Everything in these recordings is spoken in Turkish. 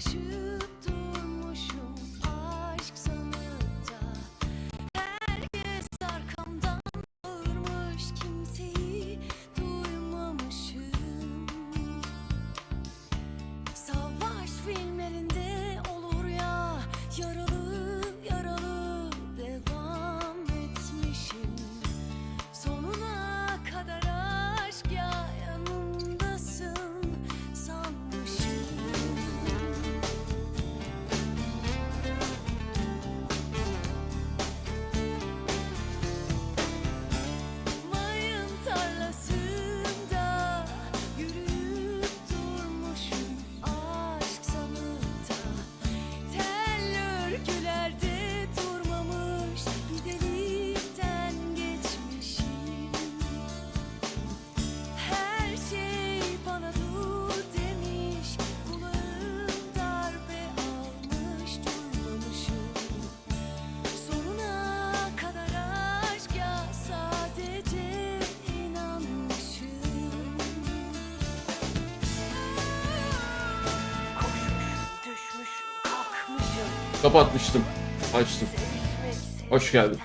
shoes. Kapatmıştım. Açtım. Hoş geldin.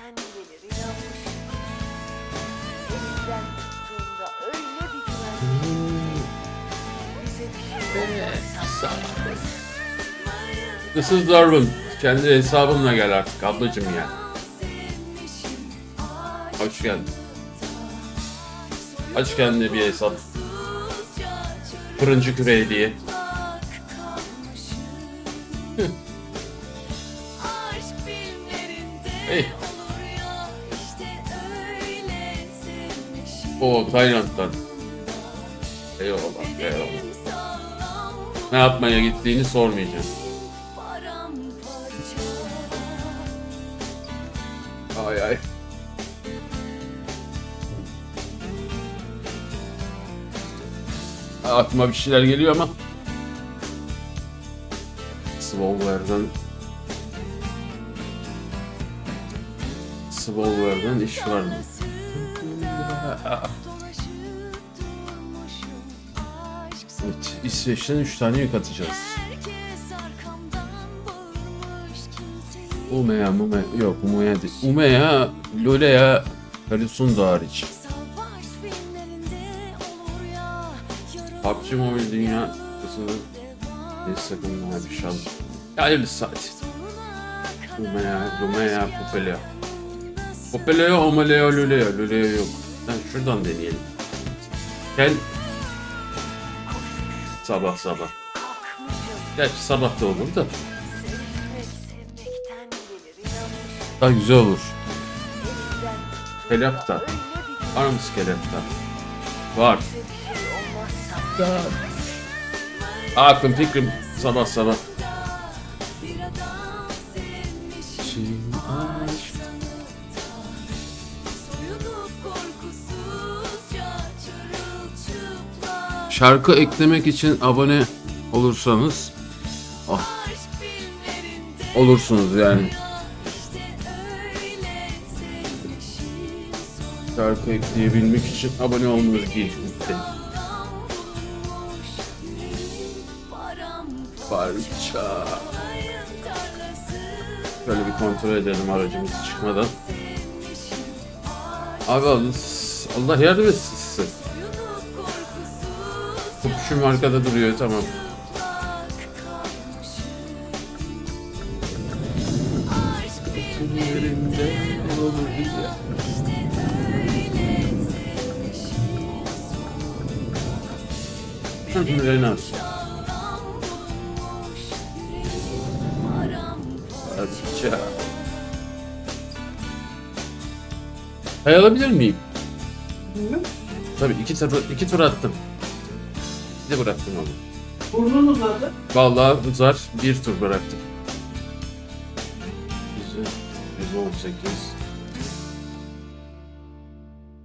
This is Darwin. Kendi hesabınla gel artık ablacım ya. Hoş geldin. Aç kendine bir hesap. Fırıncı küreği diye. O Tayland'dan. Eyvallah, eyvallah. Ne yapmaya gittiğini sormayacağım. Ay ay. Aklıma bir şeyler geliyor ama. Svolver'den Svolver'den iş var mı? Evet, İsveç'ten 3 tane yük atacağız. Umeya, Mume, yok Umeya değil. Umeya, Loleya, Kalisunda hariç. PUBG Mobile Dünya kısmının ne sakınma bir şal. Hayırlısı hadi. Umeya, Lumeya, Popelea. Popelea, Omelea, Lulea. Lulea yok. Ben şuradan deneyelim. Gel. Sabah sabah. Gerçi sabah da olur da. Daha güzel olur. Kelepta. Var mı kelepta? Var. Aklım fikrim sabah sabah. Şarkı eklemek için abone olursanız ah, olursunuz yani. Şarkı ekleyebilmek için abone olmanız gerekmekte. Parça. Şöyle bir kontrol edelim aracımız çıkmadan. Abi Allah yardım etsin Kuşum arkada duruyor tamam. Renas. Parça. Hay alabilir miyim? Tabii iki tur, iki tur attım. De bıraktım onu. Burnun uzadı. Vallahi uzar bir tur bıraktım. 118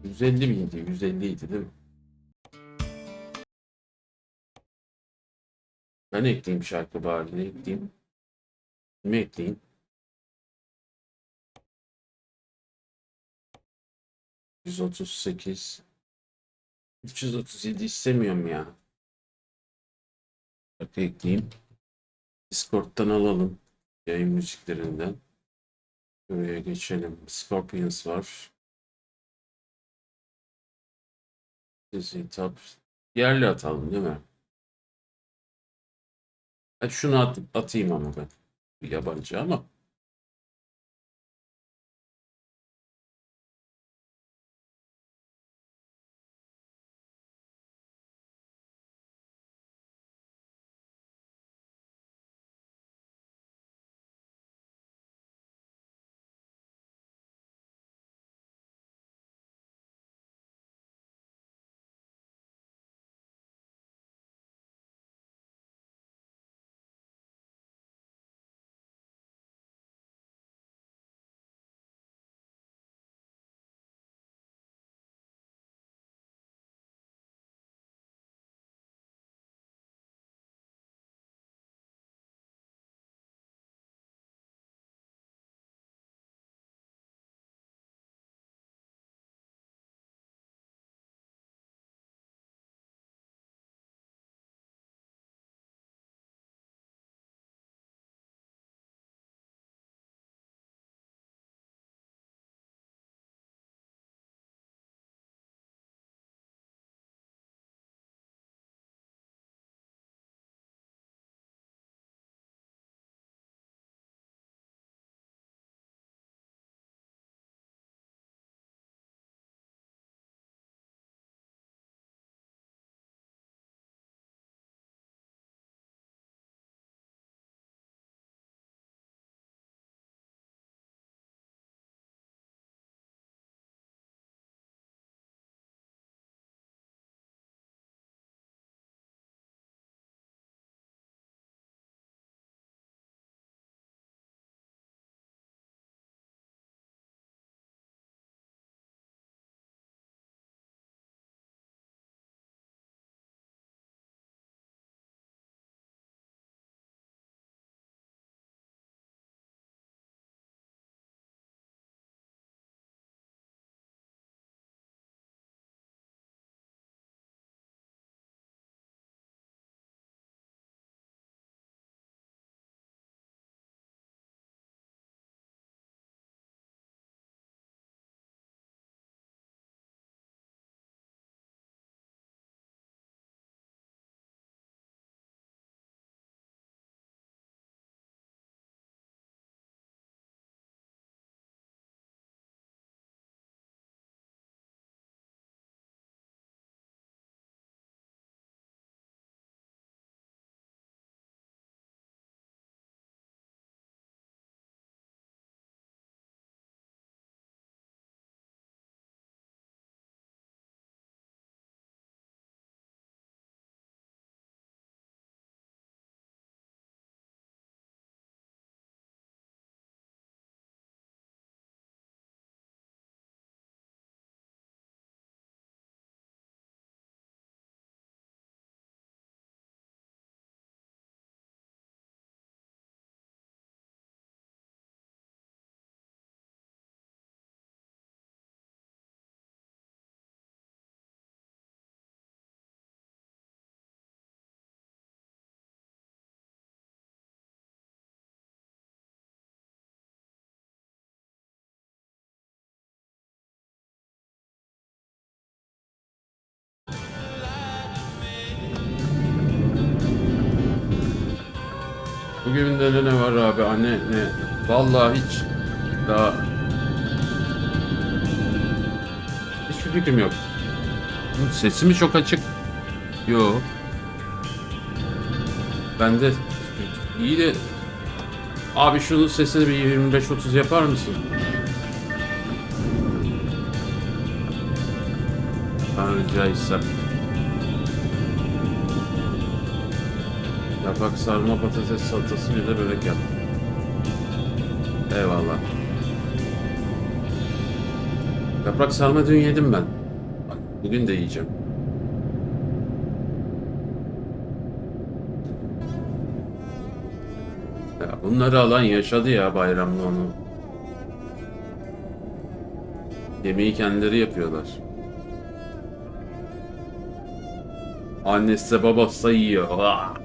150 miydi? 150 idi değil mi? Ben ekleyeyim şarkı bari. Ne ekleyeyim? Kimi ekleyeyim? Yüz otuz sekiz. 337 istemiyorum ya. Şarkı ekleyeyim. Discord'dan alalım. Yayın müziklerinden. Buraya geçelim. Scorpions var. Dizi Top. Yerli atalım değil mi? Ha, şunu at, atayım ama ben. Yabancı ama. Bugün de ne var abi anne ne? Vallahi hiç daha hiçbir fikrim yok. Sesi mi çok açık? Yo. Ben de iyi de abi şunun sesini bir 25-30 yapar mısın? Ben rica etsem. Yaprak sarma patates salatası bir de börek yap. Eyvallah. Yaprak sarma dün yedim ben. Bak, bugün de yiyeceğim. Ya bunları alan yaşadı ya bayramda onu. Yemeği kendileri yapıyorlar. Annesi babası yiyor. Ah!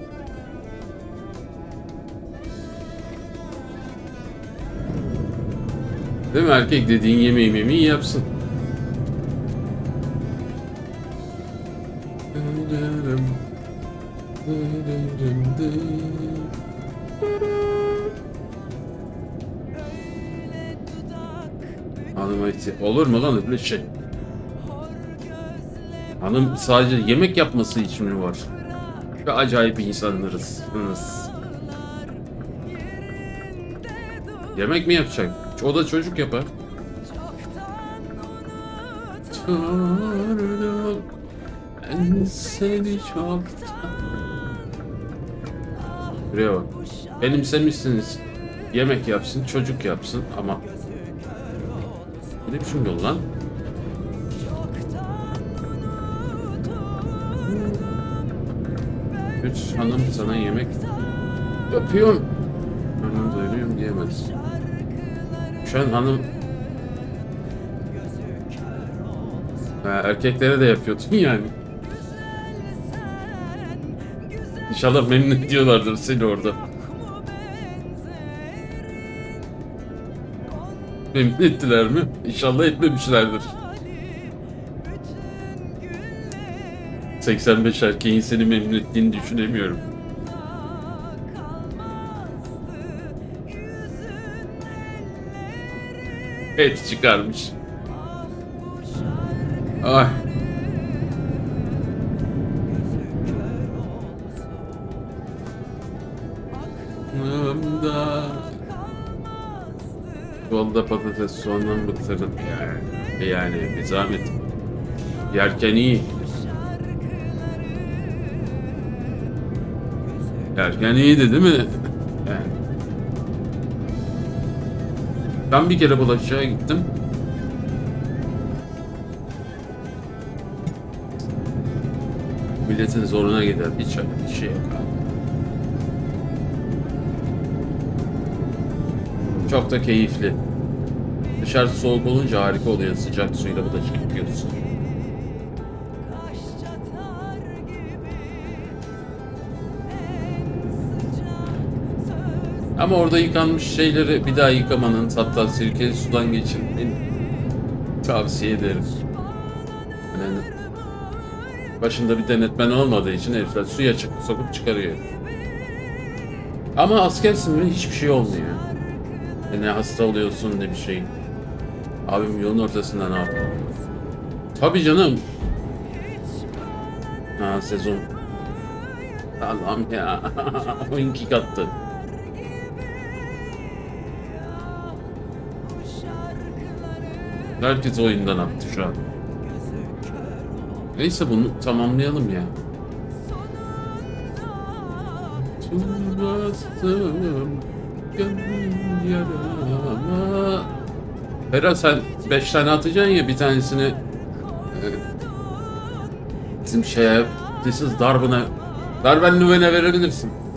Değil mi erkek dediğin yemeği memeği yapsın. Hanıma ihtiyaç... Olur mu lan öyle şey? Hanım sadece yemek yapması için mi var? Ve acayip insanlarız. Yemek mi yapacak? O da çocuk yapar. Tanrım, ben seni çok Buraya bak. Benimsemişsiniz. Yemek yapsın, çocuk yapsın ama... Ne biçim yol lan? Üç hanım sana yemek yapıyorum. Hanım doyuruyorum diyemez. An hanım Ha, erkeklere de yapıyordun yani. İnşallah memnun ediyorlardır seni orada. Memnun ettiler mi? İnşallah etmemişlerdir. 85 erkeğin seni memnun ettiğini düşünemiyorum. Et çıkarmış. Ay. Aklımda Yolda patates soğandan bıktırın yani. Yani bir zahmet. Yerken iyi. Yerken iyiydi değil mi? Ben bir kere bulaşığa gittim. Milletin zoruna gider. Hiç bir şey yok abi. Çok da keyifli. Dışarısı soğuk olunca harika oluyor. Sıcak suyla bulaşık yıkıyorsun. Ama orada yıkanmış şeyleri bir daha yıkamanın hatta sirkeli sudan geçirmenin tavsiye ederim. Yani başında bir denetmen olmadığı için herifler suya çık sokup çıkarıyor. Ama askersin ve hiçbir şey olmuyor. E ne hasta oluyorsun ne bir şey. Abim yolun ortasında ne yapıyor? Tabii canım. Ha sezon. Allah'ım ya. Oyun kick Herkes oyundan attı şu an. Neyse bunu tamamlayalım ya. Yarama. Ferhat sen 5 tane atacaksın ya bir tanesini e, bizim şeye this is darbına darben nüvene verebilirsin.